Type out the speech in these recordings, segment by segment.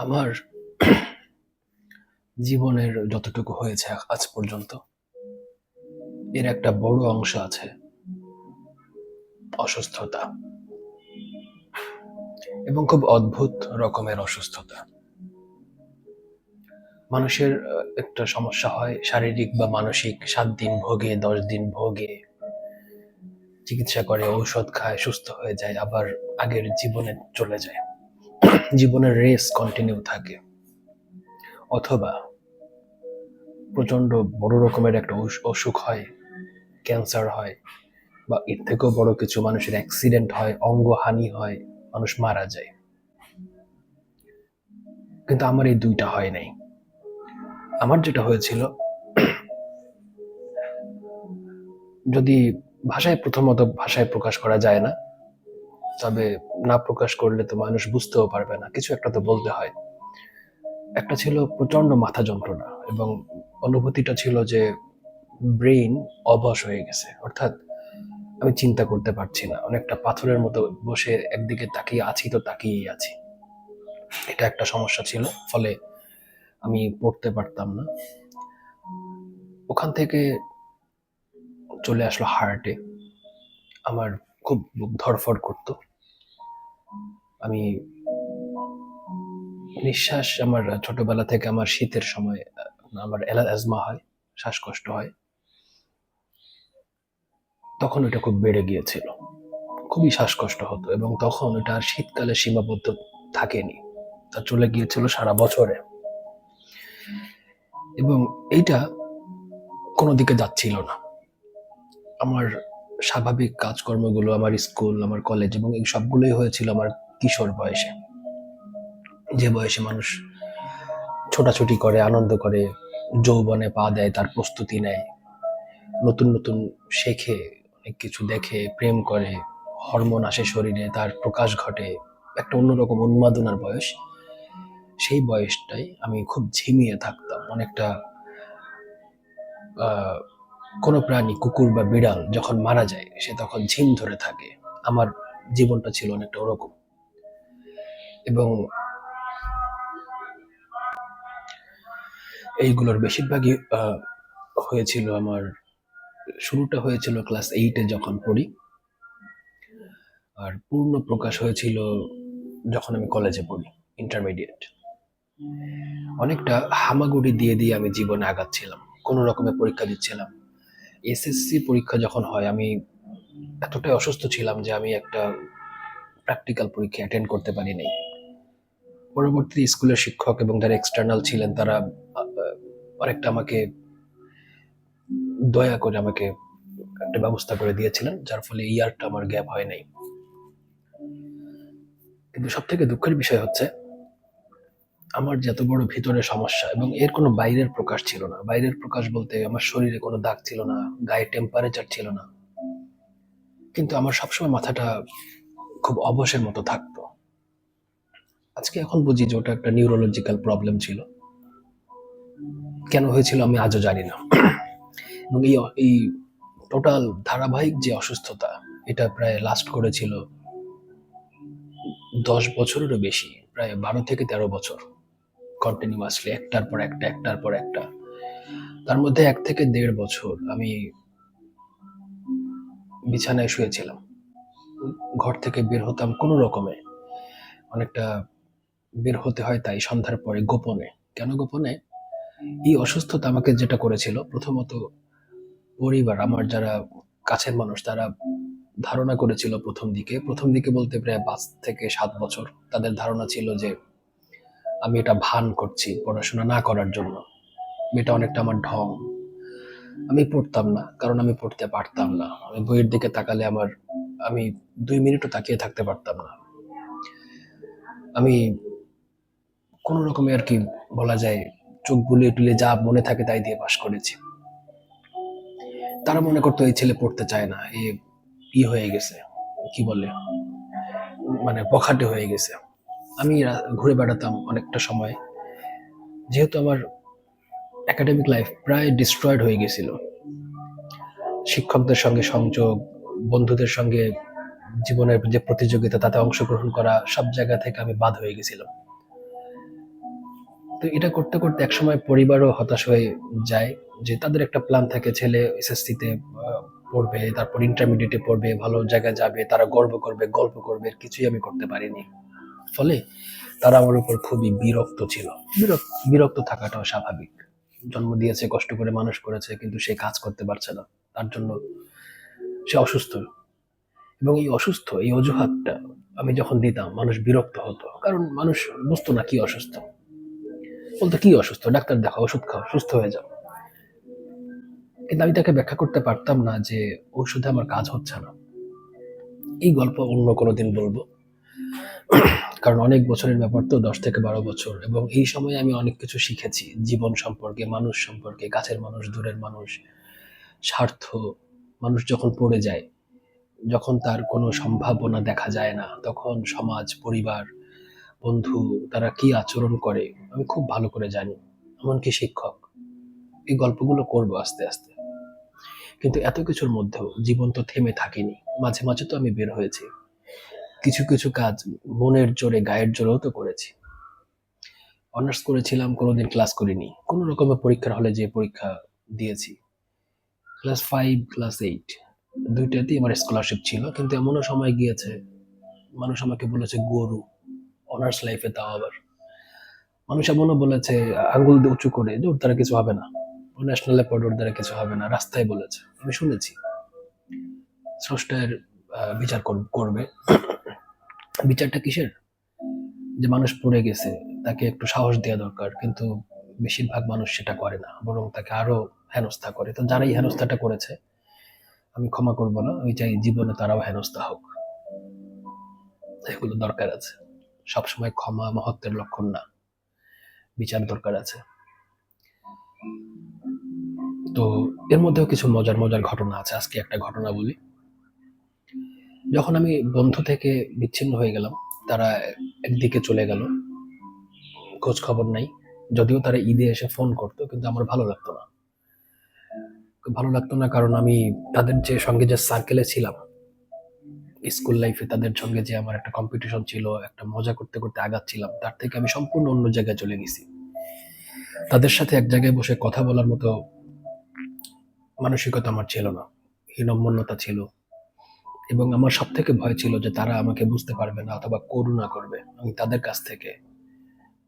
আমার জীবনের যতটুকু হয়েছে আজ পর্যন্ত, এর একটা বড় অংশ আছে অসুস্থতা। এবং খুব অদ্ভুত রকমের অসুস্থতা। মানুষের একটা সমস্যা হয় শারীরিক বা মানসিক, সাত দিন ভোগে, দশ দিন ভোগে, চিকিৎসা করে, ঔষধ খায়, সুস্থ হয়ে যায়, আবার আগের জীবনে চলে যায়। জীবনের রেস কন্টিনিউ থাকে। অথবা প্রচণ্ড বড় রকমের একটা অসুখ হয় ক্যান্সার হয়, বা এর থেকেও বড় কিছু মানুষের অ্যাক্সিডেন্ট হয়, অঙ্গহানি হয়, মানুষ মারা যায়। কিন্তু আমার এই দুইটা হয় নাই। আমার যেটা হয়েছিল, যদি ভাষায় প্রথমত ভাষায় প্রকাশ করা যায় না তবে না প্রকাশ করলে তো মানুষ বুঝতেও পারবে না। কিছু একটা তো বলতে হয়। একটা ছিল প্রচণ্ড মাথা যন্ত্রণা এবং অনুভূতিটা ছিল যে ব্রেইন অবশ হয়ে গেছে। অর্থাৎ আমি চিন্তা করতে পারছি না। অনেকটা পাথরের মতো বসে একদিকে তাকিয়ে আছি তো তাকিয়েই আছি। এটা একটা সমস্যা ছিল, ফলে আমি পড়তে পারতাম না। ওখান থেকে চলে আসলো হার্টে আমার খুব ধরফর করতো। আমি নিঃশ্বাস আমার ছোটবেলা থেকে আমার শীতের সময়, আমার অ্যাজমা হয়, শ্বাসকষ্ট হয়। তখন ওটা খুব বেড়ে গিয়েছিল। খুবই শ্বাসকষ্ট হতো এবং তখন ওটা শীতকালে সীমাবদ্ধ থাকেনি। তা চলে গিয়েছিল সারা বছরে। এবং এইটা কোনো দিকে যাচ্ছিল না। আমার স্বাভাবিক কাজকর্মগুলো, আমার স্কুল, আমার কলেজ এবং এই সবগুলোই হয়েছিল আমার কিশোর বয়সে। যে বয়সে মানুষ ছোটাছুটি করে, আনন্দ করে, যৌবনে পা দেয়, তার প্রস্তুতি নেয়, নতুন নতুন শেখে, অনেক কিছু দেখে, প্রেম করে, হরমোন আসে শরীরে, তার প্রকাশ ঘটে, একটা অন্যরকম উন্মাদনার বয়স। সেই বয়সটাই আমি খুব ঝিমিয়ে থাকতাম। অনেকটা কোনো প্রাণী, কুকুর বা বিড়াল যখন মারা যায়, সে তখন ঝিম ধরে থাকে। আমার জীবনটা ছিল অনেকটা ওরকম। এবং এইগুলোর বেশিরভাগই হয়েছিল আমার, শুরুটা হয়েছিল ক্লাস এইটে যখন পড়ি। আর পূর্ণ প্রকাশ হয়েছিল যখন আমি কলেজে পড়ি ইন্টারমিডিয়েট অনেকটা হামাগুড়ি দিয়ে দিয়ে আমি জীবনে আগাচ্ছিলাম, কোনো রকমের পরীক্ষা দিচ্ছিলাম। এসএসসি পরীক্ষা যখন হয়, আমি এতটাই অসুস্থ ছিলাম যে আমি একটা প্র্যাকটিক্যাল পরীক্ষা অ্যাটেন্ড করতে পারি নাই পরবর্তী স্কুলের শিক্ষক এবং যারা এক্সটার্নাল ছিলেন তারা অনেকটা আমাকে দয়া করে আমাকে একটা ব্যবস্থা করে দিয়েছিলেন, যার ফলে ইয়ারটা আমার গ্যাপ হয় নাই। কিন্তু সব থেকে দুঃখের বিষয় হচ্ছে, আমার যত বড় ভিতরে সমস্যা এবং এর কোনো বাইরের প্রকাশ ছিল না। বাইরের প্রকাশ বলতে আমার শরীরে কোনো দাগ ছিল না গায়ে টেম্পারেচার ছিল না। কিন্তু আমার সবসময় মাথাটা খুব অবসের মতো থাকতো। আজকে এখন বুঝি যে ওটা একটা নিউরোলজিক্যাল প্রবলেম ছিল। কেন হয়েছিল আমি আজও জানি না। এবং এই এই টোটাল ধারাবাহিক যে অসুস্থতা, এটা প্রায় লাস্ট করেছিল দশ বছরেরও বেশি, প্রায় বারো থেকে তেরো বছর কন্টিনিউয়াসলি একটার পর একটা, একটার পর একটা। তার মধ্যে এক থেকে দেড় বছর আমি বিছানায় শুয়েছিলাম। ঘর থেকে বের হতাম কোনো রকমে। অনেকটা বের হতে হয় তাই সন্ধ্যার পরে গোপনে। কেন গোপনে? এই অসুস্থতা আমাকে যেটা করেছিল, প্রথমত পরিবার, আমার যারা কাছের মানুষ, তারা ধারণা করেছিল প্রথম দিকে। প্রথম দিকে বলতে প্রায় পাঁচ থেকে সাত বছর তাদের ধারণা ছিল যে আমি এটা ভান করছি পড়াশোনা না করার জন্য। এটা অনেকটা আমার ঢং। আমি পড়তাম না, কারণ আমি পড়তে পারতাম না। আমি বইয়ের দিকে তাকালে আমার, আমি দুই মিনিটও তাকিয়ে থাকতে পারতাম না। আমি কোনো রকমে আর কি বলা যায় চোখ বুলিয়ে টুলিয়ে যা মনে থাকে তাই দিয়ে পাশ করেছি। তারা মনে করতো এই ছেলে পড়তে চায় না, এ ই হয়ে গেছে, কি বলে মানে বখাটে হয়ে গেছে। আমি ঘুরে বেড়াতাম অনেকটা সময়। যেহেতু আমার একাডেমিক লাইফ প্রায় ডিস্ট্রয়েড হয়ে গেছিল। শিক্ষকদের সঙ্গে সংযোগ, বন্ধুদের সঙ্গে জীবনের যে প্রতিযোগিতা তাতে অংশগ্রহণ করা, সব জায়গা থেকে আমি বাদ হয়ে গেছিলাম। তো এটা করতে করতে একসময় পরিবারও হতাশ হয়ে যায় যে তাদের একটা প্ল্যান থাকে, ছেলে এসএসসিতে পড়বে, তারপর ইন্টারমিডিয়েটে পড়বে, ভালো জায়গায় যাবে, তারা গর্ব করবে, গল্প করবে, কিছুই আমি করতে পারিনি। ফলে তারা আমার উপর খুবই বিরক্ত ছিল। বিরক্ত বিরক্ত থাকাটাও স্বাভাবিক। জন্ম দিয়েছে, কষ্ট করে মানুষ করেছে, কিন্তু সে কাজ করতে পারছে না। তার জন্য সে অসুস্থ। এবং এই অসুস্থ, এই অজুহাতটা আমি যখন দিতাম, মানুষ বিরক্ত হতো। কারণ মানুষ বুঝতো না কি অসুস্থ। বলতো কি অসুস্থ? ডাক্তার দেখাও ওষুধ খাও, সুস্থ হয়ে যাও। কিন্তু আমি তাকে ব্যাখ্যা করতে পারতাম না যে ঔষধে আমার কাজ হচ্ছে না। এই গল্প অন্য কোনো দিন বলব। কারণ অনেক বছরের ব্যাপার তো, দশ থেকে বারো বছর। এবং এই সময়ে আমি অনেক কিছু শিখেছি। জীবন সম্পর্কে, মানুষ সম্পর্কে কাছের মানুষ, দূরের মানুষ, স্বার্থ, মানুষ যখন পড়ে যায়, যখন তার কোনো সম্ভাবনা দেখা যায় না, তখন সমাজ, পরিবার বন্ধু, তারা কি আচরণ করে, আমি খুব ভালো করে জানি, এমনকি শিক্ষক। এই গল্পগুলো করব আস্তে আস্তে। কিন্তু এত কিছুর মধ্যেও জীবন তো থেমে থাকেনি, মাঝে মাঝে তো আমি বের হয়েছি। কিছু কিছু কাজ মনের জোরে, গায়ের জোরেও তো করেছি। অনার্স করেছিলাম, কোনোদিন ক্লাস করিনি। কোনো রকমের পরীক্ষার হলে যে পরীক্ষা দিয়েছি। ক্লাস ফাইভ ক্লাস এইট দুইটাতেই আমার স্কলারশিপ ছিল, কিন্তু এমনও সময় গিয়েছে, মানুষ আমাকে বলেছে, গরু অনার্স লাইফে তাও আবার। মানুষ এমনও বলেছে আঙ্গুল উঁচু করে যে ওর দ্বারা কিছু হবে না। ন্যাশনালে পড়ে ওর দ্বারা কিছু হবে না রাস্তায় বলেছে। আমি শুনেছি। স্রষ্টার আহ, বিচার করবে। বিচারটা কিসের? যে মানুষ পড়ে গেছে তাকে একটু সাহস দেওয়া দরকার কিন্তু বেশিরভাগ মানুষ সেটা করে না বরং তাকে আরও হেনস্থা করে। তো যারা এই হেনস্থাটা করেছে আমি ক্ষমা করব না আমি চাই জীবনে তারাও হেনস্থা হোক। এগুলো দরকার আছে। সবসময় ক্ষমা মহত্বের লক্ষণ না। বিচার দরকার আছে। তো এর মধ্যেও কিছু মজার মজার ঘটনা আছে। আজকে একটা ঘটনা বলি। যখন আমি বন্ধু থেকে বিচ্ছিন্ন হয়ে গেলাম, তারা একদিকে চলে গেল। খোঁজ খবর নাই। যদিও তারা ঈদে এসে ফোন করতো, কিন্তু আমার ভালো লাগতো না। ভালো লাগতো না কারণ আমি তাদের যে সঙ্গে যে সার্কেলে ছিলাম স্কুল লাইফে তাদের সঙ্গে যে আমার একটা কম্পিটিশন ছিল, একটা মজা করতে করতে আগাচ্ছিলাম, তার থেকে আমি সম্পূর্ণ অন্য জায়গায় চলে গেছি। তাদের সাথে এক জায়গায় বসে কথা বলার মতো মানসিকতা আমার ছিল না, হীনম্মন্যতা ছিল। এবং আমার সব থেকে ভয় ছিল যে তারা আমাকে বুঝতে পারবে না অথবা করুণা করবে। আমি তাদের কাছ থেকে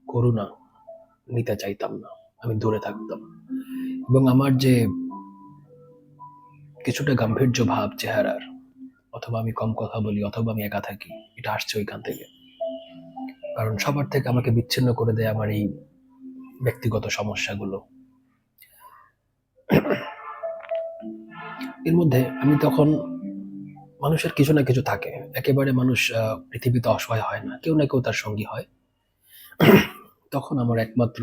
করুণা নিতে চাইতাম না, আমি দূরে থাকতাম। এবং আমার যে কিছুটা গাম্ভীর্য ভাব, চেহারার অথবা আমি কম কথা বলি, অথবা আমি একা থাকি, এটা আসছে ওইখান থেকে। কারণ সবার থেকে আমাকে বিচ্ছিন্ন করে দেয় আমার এই ব্যক্তিগত সমস্যাগুলো। এর মধ্যে আমি তখন মানুষের কিছু না কিছু থাকে। একেবারে মানুষ পৃথিবীতে অসহায় হয় না, কেউ না কেউ তার সঙ্গী হয়। তখন আমার একমাত্র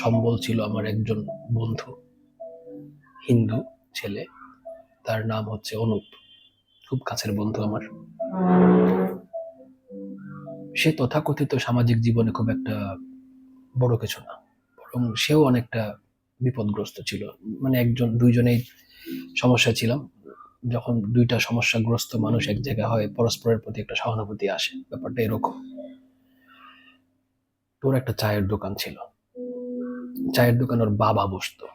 সম্বল ছিল আমার একজন বন্ধু, হিন্দু ছেলে। তার নাম হচ্ছে অনুপ। খুব কাছের বন্ধু আমার। সে তথাকথিত সামাজিক জীবনে খুব একটা বড় কিছু না। বরং সেও অনেকটা বিপদগ্রস্ত ছিল। মানে একজন, দুইজনেই সমস্যা ছিলাম। যখন দুইটা সমস্যাগ্রস্ত মানুষ এক জায়গায় হয়, পরস্পরের প্রতি একটা সহানুভূতি আসে। ব্যাপারটা এরকম। তোর একটা চায়ের দোকান ছিল। চায়ের দোকান ওর বাবা বসতো।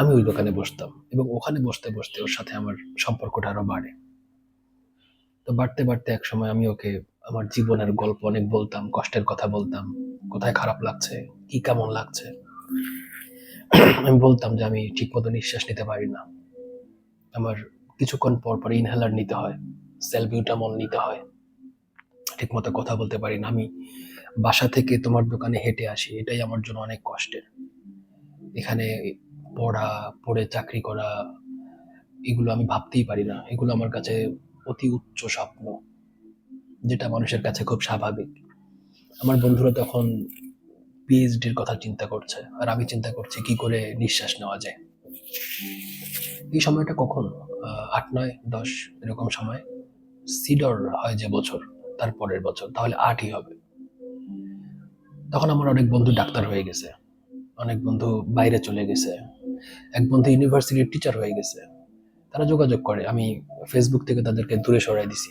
আমি ওই দোকানে বসতাম এবং ওখানে বসতে বসতে ওর সাথে আমার সম্পর্কটা আরও বাড়ে। তো বাড়তে বাড়তে এক সময় আমি ওকে আমার জীবনের গল্প অনেক বলতাম, কষ্টের কথা বলতাম, কোথায় খারাপ লাগছে, কি কেমন লাগছে। আমি বলতাম যে আমি ঠিক মতো নিঃশ্বাস নিতে পারি না। আমার কিছুক্ষণ পর পর ইনহেলার নিতে হয় সেলবিউটামল নিতে হয় ঠিক মতো কথা বলতে পারি না। আমি বাসা থেকে তোমার দোকানে হেঁটে আসি, এটাই আমার জন্য অনেক কষ্টের। এখানে পড়া, পড়ে চাকরি করা, এগুলো আমি ভাবতেই পারি না। এগুলো আমার কাছে অতি উচ্চ স্বপ্ন, যেটা মানুষের কাছে খুব স্বাভাবিক। আমার বন্ধুরা তখন পিএইচডির কথা চিন্তা করছে, আর আমি চিন্তা করছি কি করে নিঃশ্বাস নেওয়া যায়। এই সময়টা কখন? আট, নয়, দশ, এরকম সময়। সিডর হয় যে বছর, তার পরের বছর, তাহলে আটই হবে। তখন আমার অনেক বন্ধু ডাক্তার হয়ে গেছে। অনেক বন্ধু বাইরে চলে গেছে। এক বন্ধু ইউনিভার্সিটির টিচার হয়ে গেছে। তারা যোগাযোগ করে, আমি ফেসবুক থেকে তাদেরকে দূরে সরাই দিছি।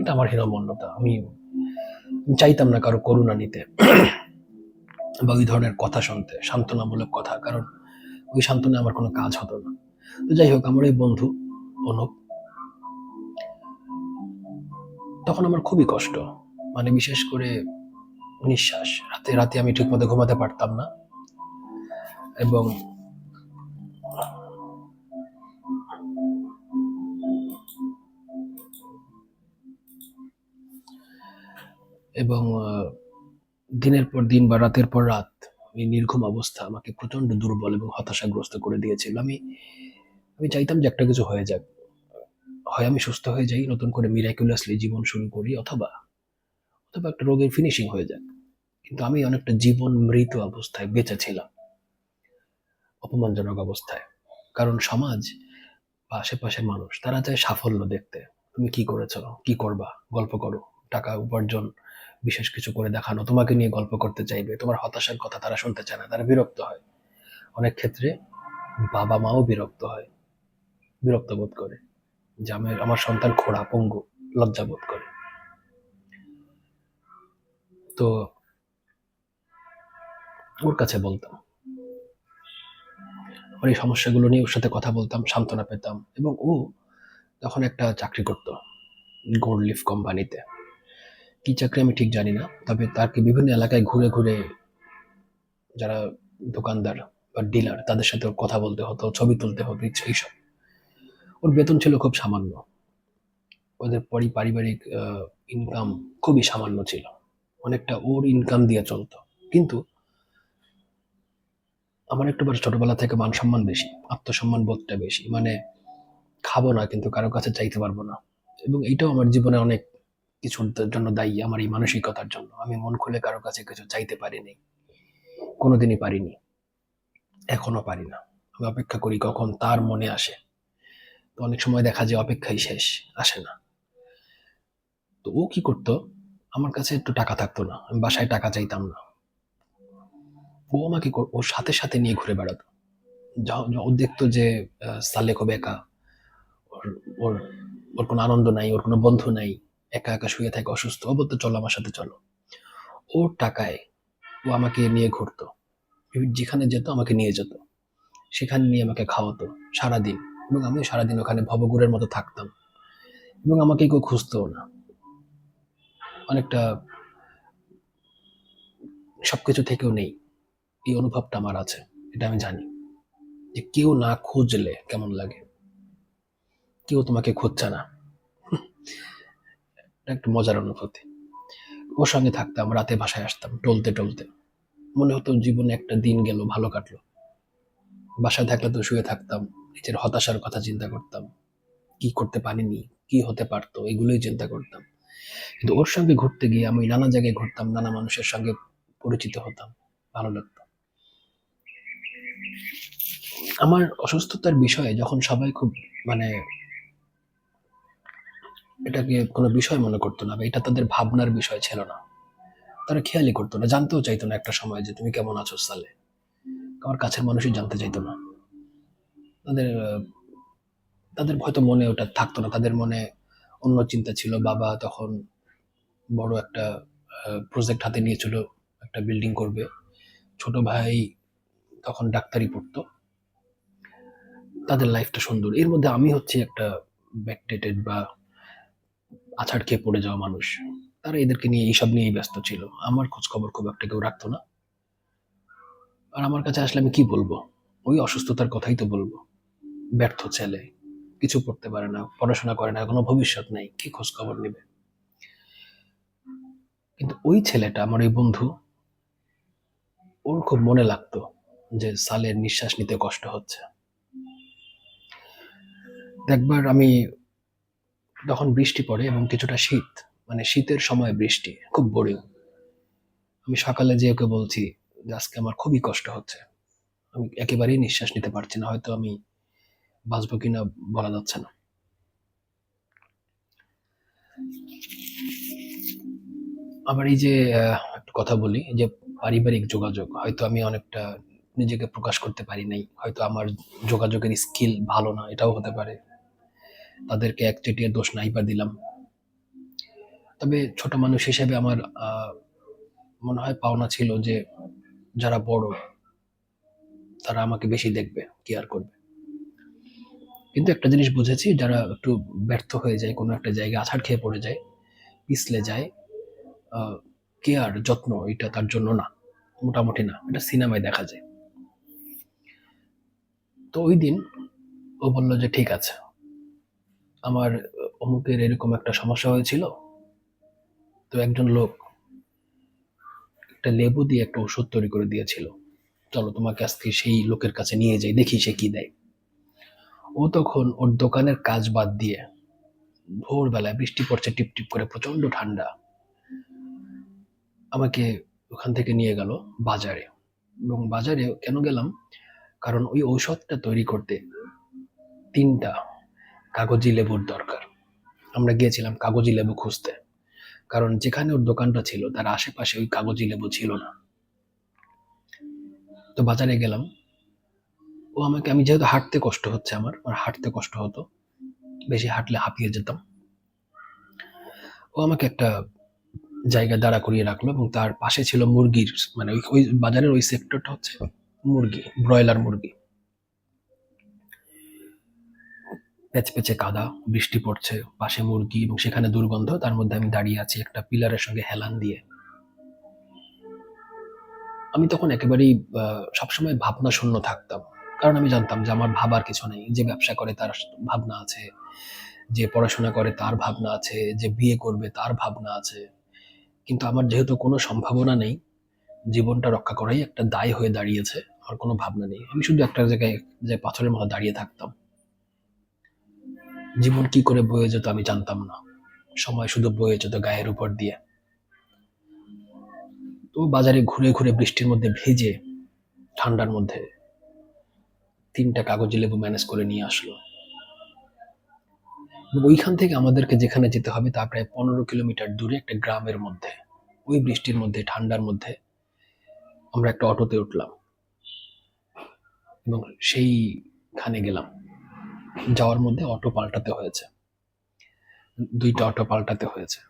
এটা আমার হীনমন্যতা আমি চাইতাম না কারও করুণা নিতে বা ওই ধরনের কথা শুনতে, সান্ত্বনামূলক কথা, কারণ ওই সান্ত্বনা আমার কোনো কাজ হতো না। তো যাই হোক, আমার এই বন্ধু অনুপ, তখন আমার খুবই কষ্ট। মানে বিশেষ করে নিঃশ্বাস। রাতে রাতে আমি ঠিকমতো ঘুমাতে পারতাম না। এবং এবং দিনের পর দিন বা রাতের পর রাত এই নির্ঘুম অবস্থা আমাকে প্রচণ্ড দুর্বল এবং হতাশাগ্রস্ত করে দিয়েছিল। আমি আমি চাইতাম যে একটা কিছু হয়ে যাক। হয় আমি সুস্থ হয়ে যাই, নতুন করে মিরাকুলাসলি জীবন শুরু করি, অথবা অথবা একটা রোগের ফিনিশিং হয়ে যাক। কিন্তু আমি অনেকটা জীবন মৃত অবস্থায় বেঁচে ছিলাম, অপমানজনক অবস্থায়। কারণ সমাজ বা আশেপাশের মানুষ, তারা চায় সাফল্য দেখতে। তুমি কি করেছ? কি করবা? গল্প করো। টাকা উপার্জন বিশেষ কিছু করে দেখানো, তোমাকে নিয়ে গল্প করতে চাইবে, তোমার হতাশার কথা তারা শুনতে চায় না, তারা বিরক্ত হয়। অনেক ক্ষেত্রে বাবা মাও বিরক্ত হয়, বিরক্ত বোধ করে, যে আমার আমার সন্তান খোড়া, পঙ্গু, লজ্জা বোধ করে। তো ওর কাছে বলতাম আমার এই সমস্যাগুলো নিয়ে ওর সাথে কথা বলতাম, সান্ত্বনা পেতাম। এবং ও তখন একটা চাকরি করতো গোল্ড লিফ কোম্পানিতে। কি চাকরি আমি ঠিক জানি না, তবে তাকে বিভিন্ন এলাকায় ঘুরে ঘুরে যারা দোকানদার বা ডিলার, তাদের সাথে কথা বলতে হতো, ছবি তুলতে হতো, এই- এইসব। ওর বেতন ছিল খুব সামান্য। ওদের পরি পারিবারিক ইনকাম খুবই সামান্য ছিল। অনেকটা ওর ইনকাম দিয়ে চলতো। কিন্তু আমার একটু ছোটবেলা থেকে মান সম্মান বেশি, আত্মসম্মান বোধটা বেশি। মানে খাব না, কিন্তু কারও কাছে চাইতে পারব না। এবং এইটাও আমার জীবনে অনেক কিছুর জন্য দায়ী আমার এই মানসিকতার জন্য। আমি মন খুলে কারও কাছে কিছু চাইতে পারিনি কোনোদিনই পারিনি এখনও পারি না। আমি অপেক্ষা করি কখন তার মনে আসে। তো অনেক সময় দেখা যায় অপেক্ষাই শেষ আসে না। তো ও কি করতো? আমার কাছে একটু টাকা থাকতো না আমি বাসায় টাকা চাইতাম না। ও আমাকে ওর সাথে সাথে নিয়ে ঘুরে বেড়াতো। ও দেখতো যে আহ, সালে খুব একা ওর ওর ওর কোনো আনন্দ নাই ওর কোনো বন্ধু নাই। একা একা শুয়ে থাকে অসুস্থ, ও বলতো, চলো আমার সাথে চলো। ওর টাকায়, ও আমাকে নিয়ে ঘুরতো। যেখানে যেত আমাকে নিয়ে যেত। সেখানে নিয়ে আমাকে খাওয়াতো সারাদিন এবং আমি সারাদিন ওখানে ভবগুরের মতো থাকতাম এবং আমাকে কেউ খুঁজতেও না। অনেকটা সবকিছু থেকেও নেই। এই অনুভবটা আমার আছে, এটা আমি জানি। যে কেউ না খুঁজলে কেমন লাগে? কেউ তোমাকে খুঁজছে না। একটা মজার অনুভূতি। ওর সঙ্গে থাকতাম, রাতে বাসায় আসতাম, টলতে টলতে। মনে হতো জীবনে একটা দিন গেল, ভালো কাটলো। বাসায় থাকলে তো শুয়ে থাকতাম, নিজের হতাশার কথা চিন্তা করতাম। কি করতে পারিনি, কি হতে পারতো, এগুলোই চিন্তা করতাম। কিন্তু ওর সঙ্গে ঘুরতে গিয়ে আমি নানা জায়গায় ঘুরতাম, নানা মানুষের সঙ্গে পরিচিত হতাম, ভালো লাগতো। আমার অসুস্থতার বিষয়ে যখন সবাই খুব মানে এটাকে কোনো বিষয় মনে করতো না বা এটা তাদের ভাবনার বিষয় ছিল না। তারা খেয়ালই করতো না, জানতেও চাইতো না একটা সময় যে তুমি কেমন আছো সালে। আমার কাছের মানুষই জানতে চাইতো না। তাদের তাদের হয়তো মনে ওটা থাকতো না, তাদের মনে অন্য চিন্তা ছিল। বাবা তখন বড় একটা প্রজেক্ট হাতে নিয়েছিল, একটা বিল্ডিং করবে। ছোট ভাই তখন ডাক্তারি পড়তো। তাদের লাইফটা সুন্দর। এর মধ্যে আমি হচ্ছে একটা ব্যাকডেটেড বা আছাড় খেয়ে পড়ে যাওয়া মানুষ, তারা এদেরকে নিয়ে এইসব নিয়েই ব্যস্ত ছিল। আমার খোঁজ খবর খুব একটা কেউ রাখতো না। আর আমার কাছে আসলে আমি কি বলব? ওই অসুস্থতার কথাই তো বলব। ব্যর্থ ছেলে, কিছু করতে পারে না, পড়াশোনা করে না, কোনো ভবিষ্যৎ নাই, কি খোঁজ খবর নেবে? কিন্তু ওই ছেলেটা, আমার ওই বন্ধু, ওর খুব মনে লাগতো যে সালের নিঃশ্বাস নিতে কষ্ট হচ্ছে। একবার আমি তখন বৃষ্টি পড়ে এবং কিছুটা শীত মানে শীতের সময় বৃষ্টি, খুব বোরিং আমি সকালে যে ওকে বলছি যে আজকে আমার খুবই কষ্ট হচ্ছে, আমি একেবারেই নিঃশ্বাস নিতে পারছি না, হয়তো আমি বাঁচবো কিনা বলা যাচ্ছে না। আবার এই যে একটা কথা বলি যে পারিবারিক যোগাযোগ, হয়তো আমি অনেকটা নিজেকে প্রকাশ করতে পারি নাই, হয়তো আমার যোগাযোগের স্কিল ভালো না, এটাও হতে পারে। তাদেরকে এক চেটিয়া দোষ নাই বা দিলাম। তবে ছোট মানুষ হিসেবে আমার মনে হয় পাওনা ছিল যে যারা বড়, তারা আমাকে বেশি দেখবে কেয়ার করবে। কিন্তু একটা জিনিস বুঝেছি, যারা একটু ব্যর্থ হয়ে যায়, কোনো একটা জায়গায় আছাড় খেয়ে পড়ে যায়, পিছলে যায় কেয়ার যত্ন, এটা তার জন্য না, মোটামুটি না, এটা সিনেমায় দেখা যায়। তো ওই দিন ও বলল যে ঠিক আছে আমার অমুকের এরকম একটা সমস্যা হয়েছিল। তো একজন লোক একটা লেবু দিয়ে একটা ওষুধ তৈরি করে দিয়েছিল। চলো তোমাকে আজকে সেই লোকের কাছে নিয়ে যাই, দেখি সে কি দেয়। ও তখন ওর দোকানের কাজ বাদ দিয়ে ভোরবেলায় বৃষ্টি পড়ছে, টিপ টিপ করে প্রচণ্ড ঠান্ডা। আমাকে ওখান থেকে নিয়ে গেল বাজারে। এবং বাজারে কেন গেলাম? কারণ ওই ঔষধটা তৈরি করতে তিনটা কাগজি লেবুর দরকার। আমরা গিয়েছিলাম কাগজি লেবু খুঁজতে। কারণ যেখানে ওর দোকানটা ছিল, তার আশেপাশে ওই কাগজি লেবু ছিল না। তো বাজারে গেলাম। ও আমাকে, আমি যেহেতু হাঁটতে কষ্ট হচ্ছে আমার আমার হাঁটতে কষ্ট হতো, বেশি হাঁটলে হাঁপিয়ে যেতাম। ও আমাকে একটা জায়গা দাঁড়া করিয়ে রাখল এবং তার পাশে ছিল মুরগির মানে ওই ওই বাজারের ওই সেক্টরটা হচ্ছে মুরগি, ব্রয়লার মুরগি। পেঁচে কাদা, বৃষ্টি পড়ছে, পাশে মুরগি এবং সেখানে দুর্গন্ধ, তার মধ্যে আমি দাঁড়িয়ে আছি একটা পিলারের সঙ্গে হেলান দিয়ে। আমি তখন একেবারেই সবসময় ভাবনা শূন্য থাকতাম। কারণ আমি জানতাম যে আমার ভাবার কিছু নেই, যে ব্যবসা করে তার ভাবনা আছে, যে পড়াশোনা করে তার ভাবনা আছে, যে বিয়ে করবে তার ভাবনা আছে। কিন্তু আমার যেহেতু কোনো সম্ভাবনা নেই, জীবনটা রক্ষা করাই একটা দায় হয়ে দাঁড়িয়েছে, আমার কোনো ভাবনা নেই। আমি শুধু একটা জায়গায়, যে পাথরের মতো দাঁড়িয়ে থাকতাম। জীবন কি করে বয়ে যেত আমি জানতাম না। সময় শুধু বয়ে যেত গায়ের উপর দিয়ে। তো বাজারে ঘুরে ঘুরে বৃষ্টির মধ্যে ভিজে, ঠান্ডার মধ্যে তিনটা কাগজি লেবু ম্যানেজ করে নিয়ে আসলো। ওইখান থেকে আমাদেরকে যেখানে যেতে হবে তা প্রায় পনেরো কিলোমিটার দূরে একটা গ্রামের মধ্যে। ওই বৃষ্টির মধ্যে, ঠান্ডার মধ্যে আমরা একটা অটোতে উঠলাম। এবং সেইখানে গেলাম। যাওয়ার মধ্যে অটো পাল্টাতে হয়েছে। দুইটা অটো পাল্টাতে হয়েছে।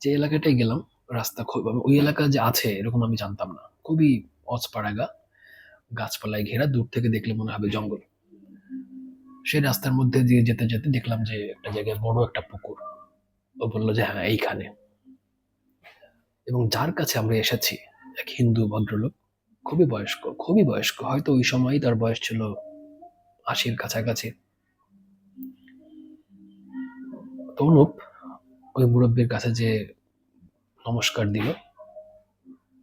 যে এলাকাটায় গেলাম, রাস্তা খুব ওই এলাকা যে আছে, এরকম আমি জানতাম না। খুবই অজপাড়াগা গাছপালায় ঘেরা, দূর থেকে দেখলে মনে হবে জঙ্গল। সেই রাস্তার মধ্যে দিয়ে যেতে যেতে দেখলাম যে একটা জায়গায় বড় একটা পুকুর। ও বলল যে হ্যাঁ এইখানে। এবং যার কাছে আমরা এসেছি, এক হিন্দু ভদ্রলোক, খুবই বয়স্ক খুবই বয়স্ক। হয়তো ওই সময়ই তার বয়স ছিল আশির কাছাকাছি। তো অনুপ ওই মুরব্বীর কাছে যে নমস্কার দিল,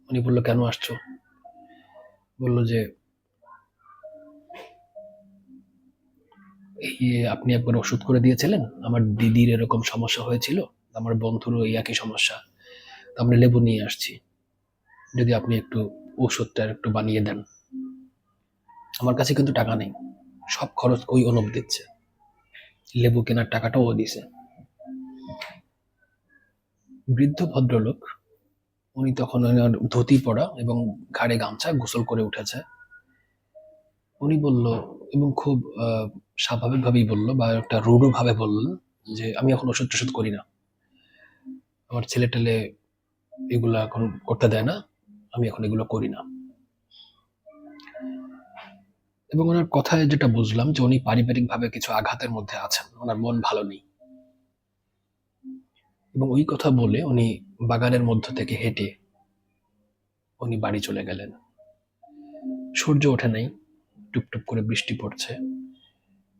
উনি বলল, কেন আসছো? বলল যে আপনি একবার ওষুধ করে দিয়েছিলেন, আমার দিদির এরকম সমস্যা হয়েছিল, আমার বন্ধুরও এই একই সমস্যা আমরা লেবু নিয়ে আসছি, যদি আপনি একটু ওষুধটা একটু বানিয়ে দেন। আমার কাছে কিন্তু টাকা নেই। সব খরচ ওই অনুপ দিচ্ছে। লেবু কেনার টাকাটাও ও দিছে। বৃদ্ধ ভদ্রলোক, উনি তখন ধুতি পরা এবং ঘাড়ে গামছা গোসল করে উঠেছে। উনি বলল, এবং খুব স্বাভাবিকভাবেই বলল বা একটা রুডো ভাবে বললেন যে, আমি এখন ওষুধ টষুধ করি না। আমার ছেলে টেলে এগুলো এখন করতে দেয় না। আমি এখন এগুলো করি না। এবং ওনার কথায় যেটা বুঝলাম যে উনি পারিবারিক ভাবে কিছু আঘাতের মধ্যে আছেন, ওনার মন ভালো নেই। এবং ওই কথা বলে উনি বাগানের মধ্য থেকে হেঁটে উনি বাড়ি চলে গেলেন। সূর্য ওঠে নাই, টুপটুপ করে বৃষ্টি পড়ছে।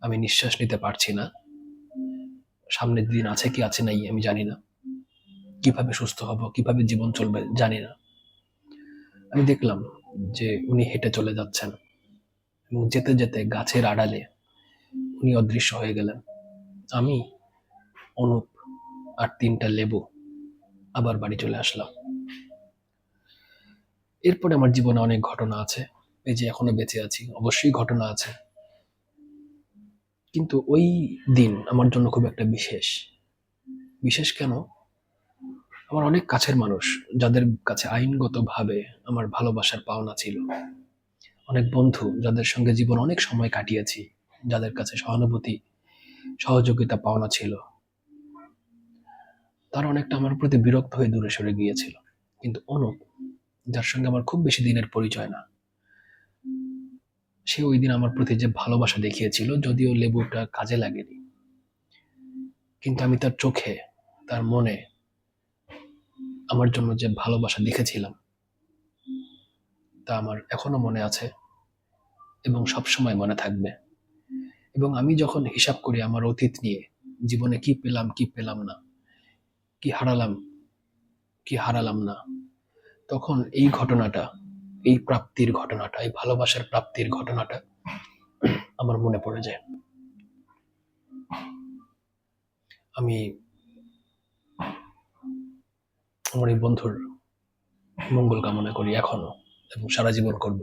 আমি নিঃশ্বাস নিতে পারছি না। সামনের দিন আছে কি আছে নাই আমি জানি না। কীভাবে সুস্থ হব, কীভাবে জীবন চলবে জানি না। আমি দেখলাম যে উনি হেঁটে চলে যাচ্ছেন। এবং যেতে যেতে গাছের আড়ালে উনি অদৃশ্য হয়ে গেলেন। আমি, অনুপ আর তিনটা লেবু আবার বাড়ি চলে আসলাম। এরপরে আমার জীবনে অনেক ঘটনা আছে। এই যে এখনও বেঁচে আছি, অবশ্যই ঘটনা আছে। কিন্তু ওই দিন আমার জন্য খুব একটা বিশেষ। বিশেষ কেন? আমার অনেক কাছের মানুষ, যাদের কাছে আইনগতভাবে আমার ভালোবাসার পাওনা ছিল। অনেক বন্ধু যাদের সঙ্গে জীবন অনেক সময় কাটিয়েছি, যাদের কাছে সহানুভূতি, সহযোগিতা পাওনা ছিল। তারা অনেকটা আমার প্রতি বিরক্ত হয়ে দূরে সরে গিয়েছিল। কিন্তু অনুপ, যার সঙ্গে আমার খুব বেশি দিনের পরিচয় না, সে ওই দিন আমার প্রতি যে ভালোবাসা দেখিয়েছিল, যদিও লেবুটা কাজে লাগেনি। কিন্তু আমি তার চোখে, তার মনে আমার জন্য যে ভালোবাসা দেখেছিলাম, তা আমার এখনও মনে আছে। এবং সব সময় মনে থাকবে। এবং আমি যখন হিসাব করি আমার অতীত নিয়ে, জীবনে কি পেলাম কি পেলাম না, কি হারালাম কি হারালাম না, তখন এই ঘটনাটা, এই প্রাপ্তির ঘটনাটা, এই ভালোবাসার প্রাপ্তির ঘটনাটা আমার মনে পড়ে যায়। আমি আমার এই বন্ধুর মঙ্গল কামনা করি এখনও এবং সারা জীবন করব।